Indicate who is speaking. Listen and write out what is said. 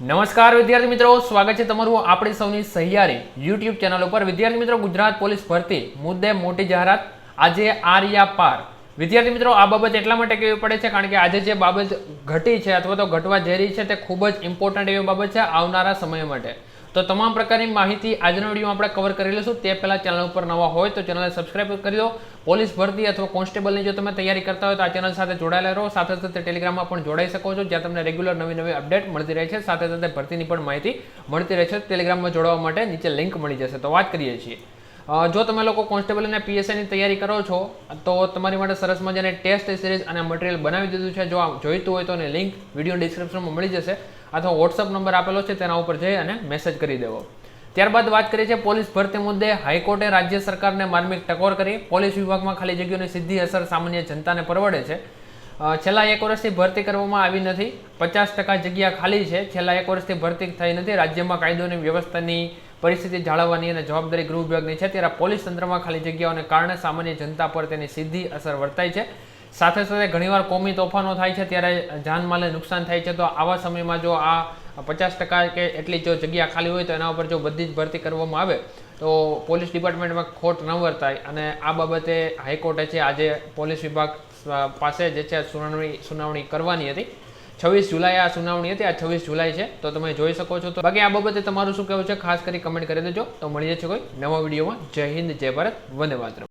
Speaker 1: નમસ્કાર વિદ્યાર્થી મિત્રો, સ્વાગત છે તમારું આપણી સૌની સહિયારી યુટ્યુબ ચેનલ ઉપર. વિદ્યાર્થી મિત્રો, ગુજરાત પોલીસ ભરતી મુદ્દે મોટી જાહેરાત આજે આર્યા પાર. વિદ્યાર્થી મિત્રો, આ બાબત એટલા માટે કહેવી પડે છે? કારણ કે આજે જે બાબત ઘટી છે અથવા તો ઘટવા જઈ રહી છે તે ખૂબ જ ઇમ્પોર્ટન્ટ એવી બાબત છે આવનારા સમય માટે. તો તમામ પ્રકારની માહિતી આજના વિડીયોમાં આપણે કવર કરી લઈશું. તે પહેલાં ચેનલ ઉપર નવા હોય તો ચેનલને સબસ્ક્રાઇબ કરી દો. પોલીસ ભરતી અથવા કોન્સ્ટેબલની જો તમે તૈયારી કરતા હોય તો આ ચેનલ સાથે જોડાયેલા રહો. સાથે સાથે ટેલિગ્રામમાં પણ જોડાઈ શકો છો, જ્યાં તમને રેગ્યુલર નવી નવી અપડેટ મળતી રહે છે. સાથે સાથે ભરતીની પણ માહિતી મળતી રહે છે. ટેલિગ્રામમાં જોડાવા માટે નીચે લિંક મળી જશે. તો વાત કરીએ છીએ. જો તમે લોકો કોન્સ્ટેબલ અને પીએસઆઈની તૈયારી કરો છો, તો તમારી માટે સરસ મજાની ટેસ્ટ સિરીઝ અને મટીરિયલ બનાવી દીધું છે. જો જોઈતું હોય તો એને લિંક વીડિયો ડિસ્ક્રિપ્શનમાં મળી જશે. અથવા વોટ્સઅપ નંબર આપેલો છે, તેના ઉપર જઈ અને મેસેજ કરી દેવો. ત્યારબાદ વાત કરીએ છીએ પોલીસ ભરતી મુદ્દે. હાઈકોર્ટે રાજ્ય સરકારને માર્મિક ટકોર કરી. પોલીસ વિભાગમાં ખાલી જગ્યાઓની સીધી અસર સામાન્ય જનતાને પરવડે છે. છેલ્લા એક વર્ષથી ભરતી કરવામાં આવી નથી. પચાસ ટકા જગ્યા ખાલી છે. છેલ્લા એક વર્ષથી ભરતી થઈ નથી. રાજ્યમાં કાયદો અને વ્યવસ્થાની પરિસ્થિતિ જાળવવાની અને જવાબદારી ગૃહ વિભાગની છે. ત્યારે પોલીસ તંત્રમાં ખાલી જગ્યાઓને કારણે સામાન્ય જનતા પર તેની સીધી અસર વર્તાય છે. સાથે સાથે ઘણીવાર કોમી તોફાનો થાય છે. ત્યારે જાનમાલને નુકસાન થાય છે. તો આવા સમયમાં જો આ પચાસ ટકા કે એટલી જો જગ્યા ખાલી હોય તો એના ઉપર જો બધી જ ભરતી કરવામાં આવે તો પોલીસ ડિપાર્ટમેન્ટમાં ખોટ ન વર્તાય અને આ બાબતે હાઈકોર્ટે છે આજે પોલીસ વિભાગ પાસે જે છે સુનાવણી સુનાવણી કરવાની હતી. છવ્વીસ જુલાઈ આ સુનાવણી હતી, આ છવ્વીસ જુલાઈ છે. તો તમે જોઈ શકો છો તો બાકી આ બાબતે તમારું શું કહેવું છે ખાસ કરી કમેન્ટ કરી દેજો. તો મળી જશે કોઈ નવા વિડીયોમાં. જય હિન્દ, જય ભારત. વંદે માતરમ.